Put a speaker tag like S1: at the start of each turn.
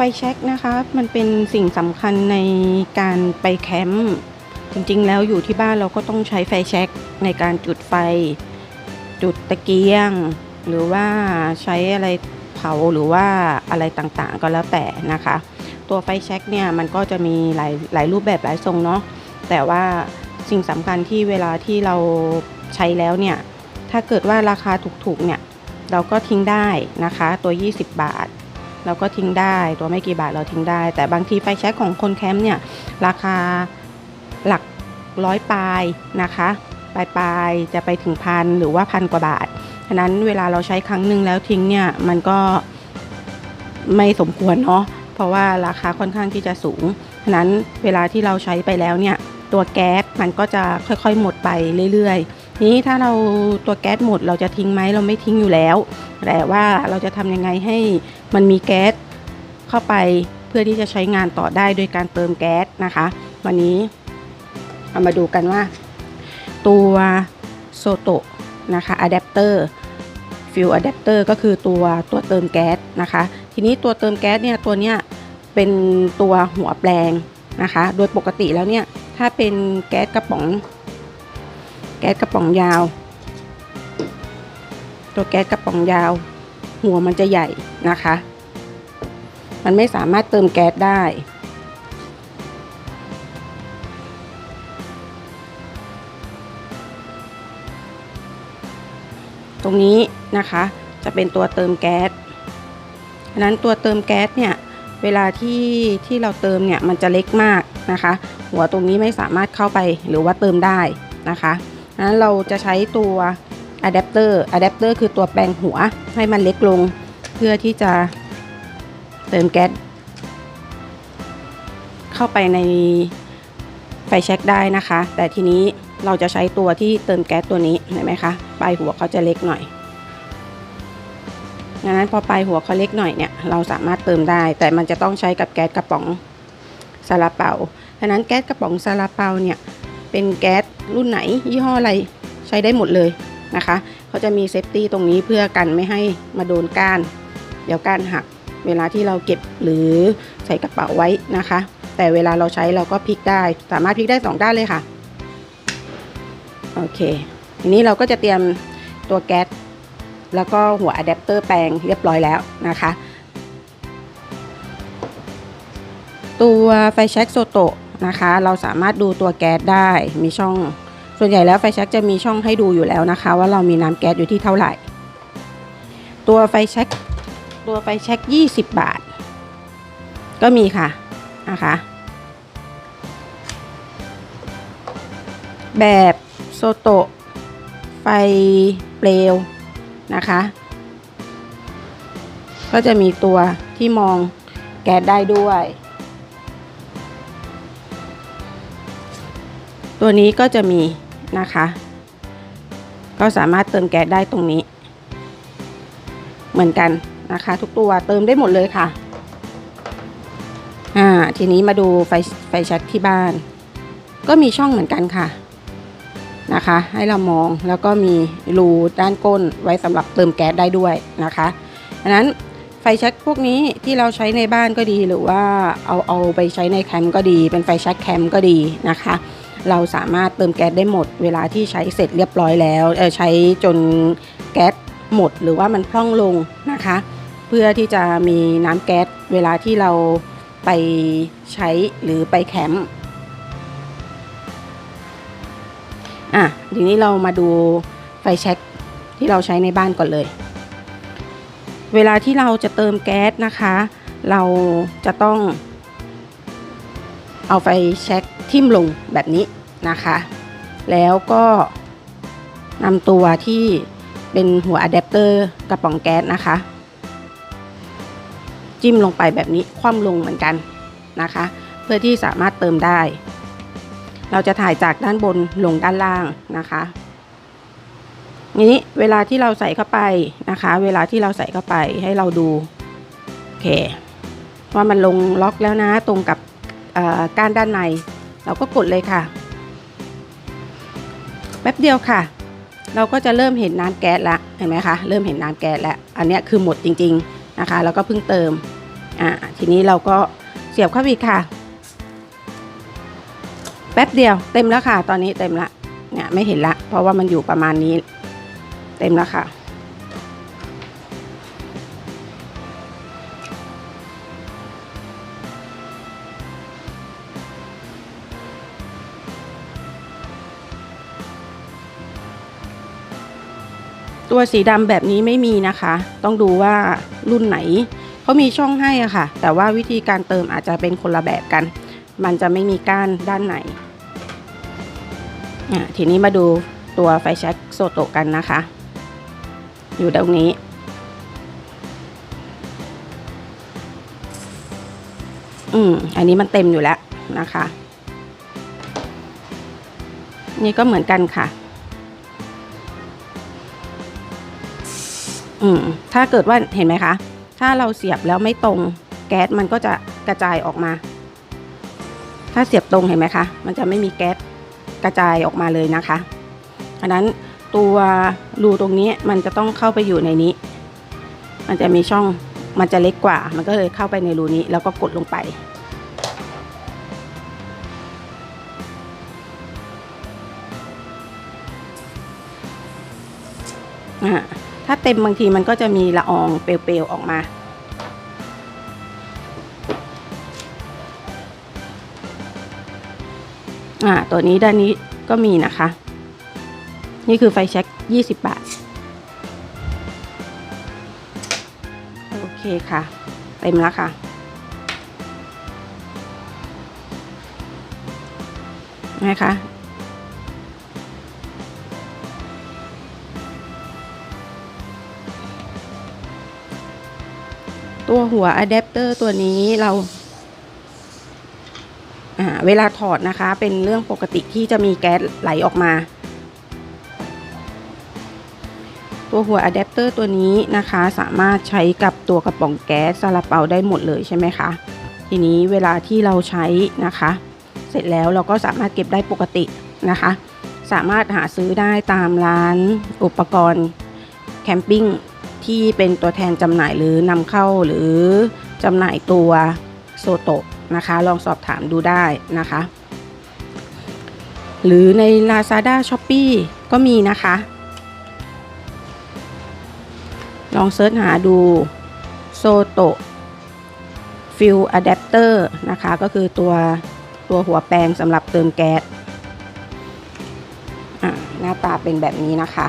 S1: ฟแช็กนะคะมันเป็นสิ่งสำคัญในการไปแคมป์จริงๆ แล้วอยู่ที่บ้านเราก็ต้องใช้ไฟแช็กในการจุดไฟ จุดตะเกียง หรือว่าใช้อะไรเผาหรือว่าอะไรต่างๆ ก็แล้วแต่นะคะ ตัวไฟแช็กเนี่ยมันก็จะมีหลายหลายรูปแบบหลายทรงเนาะแต่ว่าสิ่งสำคัญที่เวลาที่เราใช้แล้วเนี่ยถ้าเกิดว่าราคาถูกๆเนี่ยเราก็ทิ้งได้นะคะตัว 20 บาท เราก็ทิ้งได้ ตัวไม่กี่บาทเราทิ้งได้ แต่บางทีไฟแช็กของคนแคมป์เนี่ยราคาหลักร้อยปลายนะคะปลายปลายจะไปถึงพันหรือว่าพันกว่าบาทฉะนั้นเวลาเราใช้ครั้งหนึ่งแล้วทิ้งเนี่ยมันก็ไม่สมควรเนาะเพราะว่าราคาค่อนข้างที่จะสูงฉะนั้นเวลาที่เราใช้ไปแล้วเนี่ยตัวแก๊สมันก็จะค่อยๆหมดไปเรื่อยๆ นี้ถ้าเราตัวแก๊สหมดเราจะทิ้งไหมเราไม่ทิ้งอยู่แล้ว แต่ว่าเราจะทำยังไงให้มันมีแก๊สเข้าไปเพื่อที่จะใช้งานต่อได้โดยการเติมแก๊สนะคะ วันนี้เอามาดูกันว่า ตัวโซโตะนะคะอะแดปเตอร์ฟิลอะแดปเตอร์ก็คือตัวตัวเติมแก๊สนะคะ ทีนี้ตัวเติมแก๊สเนี่ยตัวเนี้ยเป็นตัวหัวแปลงนะคะ โดยปกติแล้วเนี่ยถ้าเป็นแก๊สกระป๋อง แก๊สกระป๋องยาว ตัวแก๊สกระป๋องยาว หัวมันจะใหญ่นะคะ มันไม่สามารถเติมแก๊สได้ตรงนี้นะคะจะเป็นตัวเติมแก๊สฉะนั้นตัวเติมแก๊สเนี่ยเวลาที่ที่เราเติมเนี่ยมันจะเล็กมากนะคะ หัวตรงนี้ไม่สามารถเข้าไปหรือว่าเติมได้นะคะ ฉะเราจะใช้ตัวอะแดปเตอร์อะแดปเตอร์คือตัวแปลงหัวให้มันเล็กลง เพื่อที่จะเติมแก๊สเข้าไปในไฟแช็กได้นะคะ แต่ทีนี้เราจะใช้ตัวที่เติมแก๊สตัวนี้เห็นไหมคะปลายหัวเขาจะเล็กหน่อยดังนั้นพอปลายหัวเขาเล็กหน่อยเนี่ยเราสามารถเติมได้ แต่มันจะต้องใช้กับแก๊สกระป๋องซาลาเปาดังนั้นแก๊สกระป๋องซาลาเปาเนี่ยเป็นแก๊ส รุ่นไหน ยี่ห้ออะไรใช้ได้หมดเลยนะคะเขาจะมีเซฟตี้ตรงนี้เพื่อกันไม่ให้มาโดนก้าน เดี๋ยวก้านหัก เวลาที่เราเก็บหรือใส่กระเป๋าไว้นะคะ แต่เวลาเราใช้เราก็พลิกได้ สามารถพลิกได้สองด้านเลยค่ะโอเคทีนี้เราก็จะเตรียมตัวแก๊สแล้วก็หัวอะแดปเตอร์แปลงเรียบร้อยแล้วนะคะ ตัวไฟแช็กโซโตะ นะคะ เราสามารถดูตัวแก๊สได้มีช่อง ส่วนใหญ่แล้วไฟแช็กจะมีช่องให้ดูอยู่แล้วนะคะ ว่าเรามีน้ำแก๊สอยู่ที่เท่าไหร่ ตัวไฟแช็กตัวไฟแช็ก20 บาท ก็มีค่ะนะคะแบบโซโตะไฟเปลวนะคะ ก็จะมีตัวที่มองแก๊สได้ด้วย ตัวนี้ก็จะมีนะคะ ก็สามารถเติมแก๊สได้ตรงนี้ เหมือนกันนะคะ ทุกตัวเติมได้หมดเลยค่ะอ่าทีนี้มาดูไฟไฟช็กที่บ้าน ก็มีช่องเหมือนกันค่ะนะคะ ให้เรามองแล้วก็มีรูด้านก้นไว้สำหรับเติมแก๊สได้ด้วยนะคะดังนั้นไฟแช็กพวกนี้ที่เราใช้ในบ้านก็ดีหรือว่าเอาเอาไปใช้ในแคมป์ก็ดี เป็นไฟแช็กแคมป์ก็ดีนะคะ เราสามารถเติมแก๊สได้หมด เวลาที่ใช้เสร็จเรียบร้อยแล้วใช้จนแก๊สหมดหรือว่ามันพร่องลงนะคะ เพื่อที่จะมีน้ำแก๊สเวลาที่เราไปใช้หรือไปแคมป์อะทีนี้เรามาดูไฟแช็กที่เราใช้ในบ้านก่อนเลย เวลาที่เราจะเติมแก๊สนะคะ เราจะต้องเอาไฟแช็ก ทิ่มลงแบบนี้นะคะ แล้วก็นำตัวที่เป็นหัวอะแดปเตอร์กระป๋องแก๊สนะคะ จิ้มลงไปแบบนี้คว่ำลงเหมือนกันนะคะ เพื่อที่สามารถเติมได้ เราจะถ่ายจากด้านบนลงด้านล่างนะคะนี้เวลาที่เราใส่เข้าไปนะคะ เวลาที่เราใส่เข้าไปให้เราดูโอเคว่ามันลงล็อกแล้วนะตรงกับก้านด้านใน เราก็กดเลยค่ะ แป๊บเดียวค่ะ เราก็จะเริ่มเห็นน้ำแก๊สละเห็นไหมคะเริ่มเห็นน้ำแก๊สแล้วอันนี้คือหมดจริง ๆนะคะ แล้วก็เพิ่งเติมอ่าทีนี้เราก็เสียบเข้าไปค่ะ แป๊บเดียวเต็มแล้วค่ะ ตอนนี้เต็มละเนี่ยไม่เห็นละ เพราะว่ามันอยู่ประมาณนี้ เต็มแล้วค่ะ ตัวสีดำแบบนี้ไม่มีนะคะ ต้องดูว่ารุ่นไหนเขามีช่องให้อะค่ะ แต่ว่าวิธีการเติมอาจจะเป็นคนละแบบกัน มันจะไม่มีก้านด้านไหนอ่ทีนี้มาดูตัวไฟแช็กโซโตกันนะคะ อยู่ตรงนี้ อืม อันนี้มันเต็มอยู่แล้วนะคะ นี่ก็เหมือนกันค่ะ อืมถ้าเกิดว่าเห็นไหมคะ ถ้าเราเสียบแล้วไม่ตรงแก๊สมันก็จะกระจายออกมา ถ้าเสียบตรงเห็นไหมคะ มันจะไม่มีแก๊สกระจายออกมาเลยนะคะอันนั้นตัวรูตรงนี้มันจะต้องเข้าไปอยู่ในนี้ มันจะมีช่องมันจะเล็กกว่า มันก็เลยเข้าไปในรูนี้แล้วก็กดลงไป ถ้าเต็มบางทีมันก็จะมีละอองเปลวๆออกมา อ่า ตัวนี้ด้านนี้ก็มีนะคะ นี่คือไฟแช็ก20 บาท โอเคค่ะ เต็มแล้วค่ะนะคะ ตัวหัวอะแดปเตอร์ตัวนี้เราอ่าเวลาถอดนะคะเป็นเรื่องปกติที่จะมีแก๊สไหลออกมา ตัวหัวอะแดปเตอร์ตัวนี้นะคะ สามารถใช้กับตัวกระป๋องแก๊สซาลาเปาได้หมดเลยใช่ไหมคะ ทีนี้เวลาที่เราใช้นะคะ เสร็จแล้วเราก็สามารถเก็บได้ปกตินะคะ สามารถหาซื้อได้ตามร้านอุปกรณ์แคมปิ้ง ที่เป็นตัวแทนจำหน่ายหรือนำเข้าหรือจำหน่ายตัวโซโตะนะคะ ลองสอบถามดูได้นะคะ หรือใน Lazada s h o p e e ก็มีนะคะ ลองเซิร์ชหาดูโซโตะฟิลอะแดปเตอร์นะคะ ก็คือตัวตัวหัวแปลงสำหรับเติมแก๊สหน้าตาเป็นแบบนี้นะคะ